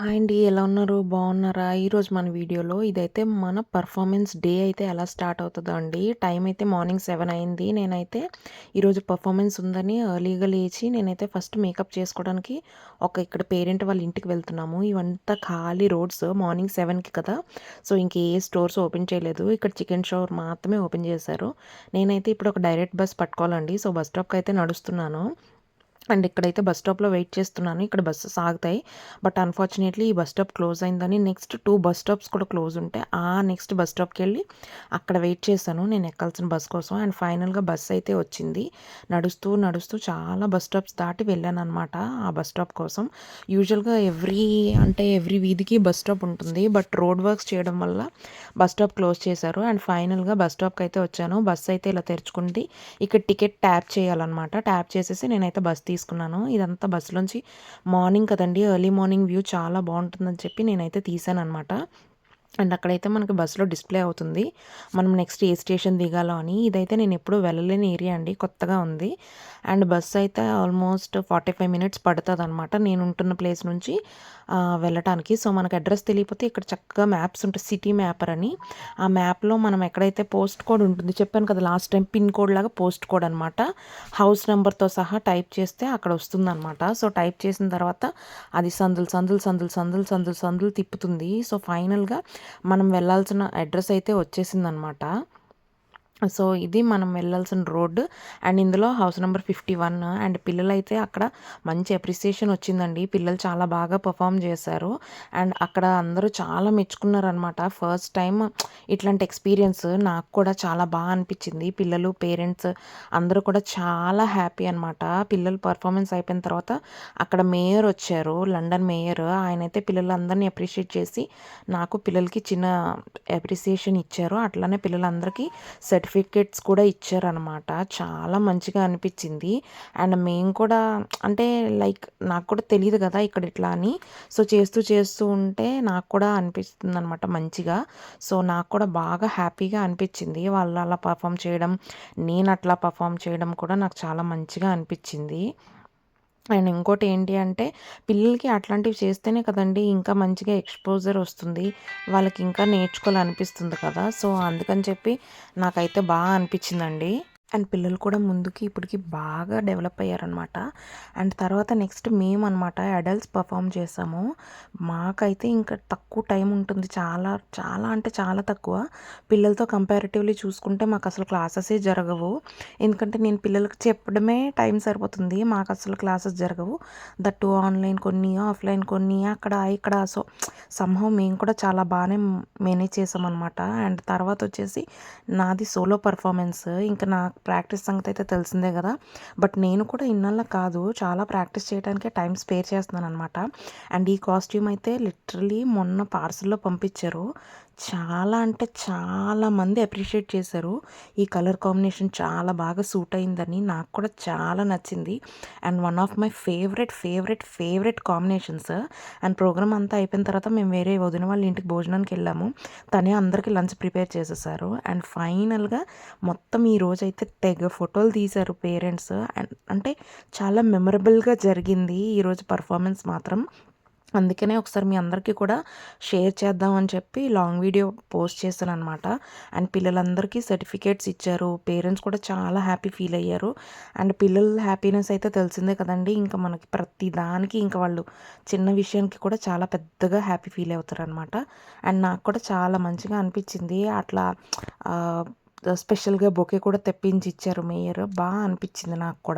Hi అండి ఎలా ఉన్నారు? బాగున్నారా? ఈరోజు మన వీడియోలో ఇదైతే మన పర్ఫార్మెన్స్ డే అయితే ఎలా స్టార్ట్ అవుతుందో అండి. టైం అయితే మార్నింగ్ సెవెన్ అయింది. నేనైతే ఈరోజు పర్ఫార్మెన్స్ ఉందని ఎర్లీగా లేచి నేనైతే ఫస్ట్ మేకప్ చేసుకోవడానికి ఒక ఇక్కడ పేరెంట్ వాళ్ళ ఇంటికి వెళ్తున్నాము. ఇవంతా ఖాళీ రోడ్స్ మార్నింగ్ సెవెన్కి కదా. సో ఇంకే స్టోర్స్ ఓపెన్ చేయలేదు. ఇక్కడ చికెన్ షోర్ మాత్రమే ఓపెన్ చేశారు. నేనైతే ఇప్పుడు ఒక డైరెక్ట్ బస్ పట్టుకోవాలండి. సో బస్ స్టాప్కి అయితే నడుస్తున్నాను. అండ్ ఇక్కడైతే బస్ స్టాప్లో వెయిట్ చేస్తున్నాను. ఇక్కడ బస్సెస్ ఆగుతాయి బట్ అన్ఫార్చునేట్లీ ఈ బస్ స్టాప్ క్లోజ్ అయిందని నెక్స్ట్ టూ బస్ స్టాప్స్ కూడా క్లోజ్ ఉంటే ఆ నెక్స్ట్ బస్ స్టాప్కి వెళ్ళి అక్కడ వెయిట్ చేశాను. నేను ఎక్కాల్సిన బస్ కోసం. అండ్ ఫైనల్గా బస్ అయితే వచ్చింది. నడుస్తూ నడుస్తూ చాలా బస్ స్టాప్స్ దాటి వెళ్ళాను అనమాట ఆ బస్ స్టాప్ కోసం. యూజువల్గా ఎవ్రీ అంటే ఎవ్రీ వీధికి బస్ స్టాప్ ఉంటుంది. బట్ రోడ్ వర్క్స్ చేయడం వల్ల బస్ స్టాప్ క్లోజ్ చేశారు. అండ్ ఫైనల్గా బస్ స్టాప్కి అయితే వచ్చాను. బస్ అయితే ఇలా తెరుచుకుంది. ఇక్కడ టికెట్ ట్యాప్ చేయాలన్నమాట. ట్యాప్ చేసేసి నేనైతే బస్ తీసుకు తీసుకున్నాను. ఇదంతా బస్సులోంచి మార్నింగ్ కదండి. ఎర్లీ మార్నింగ్ వ్యూ చాలా బాగుంటుందని చెప్పి నేనైతే తీసాను అనమాట అండ్ అక్కడైతే మనకి బస్సులో డిస్ప్లే అవుతుంది. మనం నెక్స్ట్ ఏ స్టేషన్ దిగాలో అని. ఇదైతే నేను ఎప్పుడూ వెళ్ళలేని ఏరియా అండి. కొత్తగా ఉంది. అండ్ బస్ అయితే ఆల్మోస్ట్ ఫార్టీ ఫైవ్ మినిట్స్ పడుతుంది అనమాట నేను ఉంటున్న ప్లేస్ నుంచి వెళ్ళటానికి. సో మనకు అడ్రస్ తెలియకపోతే ఇక్కడ చక్కగా మ్యాప్స్ ఉంటాయి. సిటీ మ్యాపర్ అని. ఆ మ్యాప్లో మనం ఎక్కడైతే పోస్ట్ కోడ్ ఉంటుంది చెప్పాను కదా లాస్ట్ టైం పిన్ కోడ్ లాగా పోస్ట్ కోడ్ అనమాట హౌస్ నెంబర్తో సహా టైప్ చేస్తే అక్కడ వస్తుంది అనమాట సో టైప్ చేసిన తర్వాత అది సందులు సందులు సందులు సందులు సందులు సందులు తిప్పుతుంది. సో ఫైనల్గా మనం వెళ్ళాల్సిన అడ్రస్ అయితే వచ్చేసిందనమాట. సో ఇది మనం వెళ్ళాల్సిన రోడ్డు. అండ్ ఇందులో house number fifty one and పిల్లలైతే అక్కడ మంచి అప్రిసియేషన్ వచ్చిందండి. పిల్లలు చాలా బాగా పర్ఫామ్ చేశారు. అండ్ అక్కడ అందరూ చాలా మెచ్చుకున్నారనమాట ఫస్ట్ టైం ఇట్లాంటి ఎక్స్పీరియన్స్ నాకు కూడా చాలా బాగా అనిపించింది. పిల్లలు పేరెంట్స్ అందరూ కూడా చాలా హ్యాపీ అనమాట పిల్లలు పర్ఫార్మెన్స్ అయిపోయిన తర్వాత అక్కడ మేయర్ వచ్చారు లండన్ మేయర్. ఆయన అయితే పిల్లలందరినీ అప్రిషియేట్ చేసి నాకు పిల్లలకి చిన్న అప్రిసియేషన్ ఇచ్చారు. అట్లానే పిల్లలందరికీ సెట్ సర్టిఫికెట్స్ కూడా ఇచ్చారనమాట చాలా మంచిగా అనిపించింది. అండ్ మేము కూడా అంటే లైక్ నాకు కూడా తెలియదు కదా ఇక్కడ ఇట్లా అని. సో చేస్తూ చేస్తూ ఉంటే నాకు కూడా అనిపిస్తుంది అనమాట మంచిగా. సో నాకు కూడా బాగా హ్యాపీగా అనిపించింది. వాళ్ళు అలా పర్ఫామ్ చేయడం నేను అట్లా పర్ఫామ్ చేయడం కూడా నాకు చాలా మంచిగా అనిపించింది. అండ్ ఇంకోటి ఏంటి అంటే పిల్లలకి అట్లాంటివి చేస్తేనే కదండి ఇంకా మంచిగా ఎక్స్పోజర్ వస్తుంది. వాళ్ళకి ఇంకా నేర్చుకోవాలనిపిస్తుంది కదా. సో అందుకని చెప్పి నాకైతే బాగా అనిపించిందండి. అండ్ పిల్లలు కూడా ముందుకి ఇప్పటికి బాగా డెవలప్ అయ్యారనమాట అండ్ తర్వాత నెక్స్ట్ మేము అనమాట అడల్ట్స్ పర్ఫామ్ చేసాము. మాకైతే ఇంకా తక్కువ టైం ఉంటుంది. చాలా చాలా అంటే చాలా తక్కువ. పిల్లలతో కంపారిటివ్లీ చూసుకుంటే మాకు అసలు క్లాసెసే జరగవు. ఎందుకంటే నేను పిల్లలకి చెప్పడమే టైం సరిపోతుంది. మాకు అసలు క్లాసెస్ జరగవు. దట్టు ఆన్లైన్ కొన్ని ఆఫ్లైన్ కొన్ని అక్కడ ఇక్కడ. సో సంహం మేము కూడా చాలా బాగానే మేనేజ్ చేసామన్నమాట. అండ్ తర్వాత వచ్చేసి నాది సోలో పర్ఫార్మెన్స్. ఇంకా నా ప్రాక్టీస్ సంగతి అయితే తెలిసిందే కదా. బట్ నేను కూడా ఇన్నల్లా కాదు చాలా ప్రాక్టీస్ చేయడానికే టైం స్పేర్ చేస్తున్నాను అనమాట అండ్ ఈ కాస్ట్యూమ్ అయితే లిటరలీ మొన్న పార్సల్లో పంపించారు. చాలా అంటే చాలా మంది అప్రిషియేట్ చేశారు. ఈ కలర్ కాంబినేషన్ చాలా బాగా సూట్ అయిందని నాకు కూడా చాలా నచ్చింది. And one of my favourite favourite favourite combinations and program అంతా అయిపోయిన తర్వాత మేము వేరే వదిన వాళ్ళ ఇంటికి భోజనానికి వెళ్ళాము. తనే అందరికీ లంచ్ ప్రిపేర్ చేసేసారు. అండ్ ఫైనల్గా మొత్తం ఈ రోజు అయితే తెగ ఫోటోలు తీశారు పేరెంట్స్. అండ్ అంటే చాలా మెమరబుల్గా జరిగింది ఈరోజు పర్ఫార్మెన్స్ మాత్రం. అందుకనే ఒకసారి మీ అందరికీ కూడా షేర్ చేద్దామని చెప్పి లాంగ్ వీడియో పోస్ట్ చేశాను అనమాట అండ్ పిల్లలందరికీ సర్టిఫికేట్స్ ఇచ్చారు. పేరెంట్స్ కూడా చాలా హ్యాపీ ఫీల్ అయ్యారు. అండ్ పిల్లల హ్యాపీనెస్ అయితే తెలిసిందే కదండి. ఇంకా మనకి ప్రతి దానికి ఇంకా వాళ్ళు చిన్న విషయానికి కూడా చాలా పెద్దగా హ్యాపీ ఫీల్ అవుతారు అనమాట అండ్ నాకు కూడా చాలా మంచిగా అనిపించింది. అట్లా స్పెషల్గా బొకే కూడా తెప్పించి ఇచ్చారు మేయర్. బాగా అనిపించింది నాకు కూడా.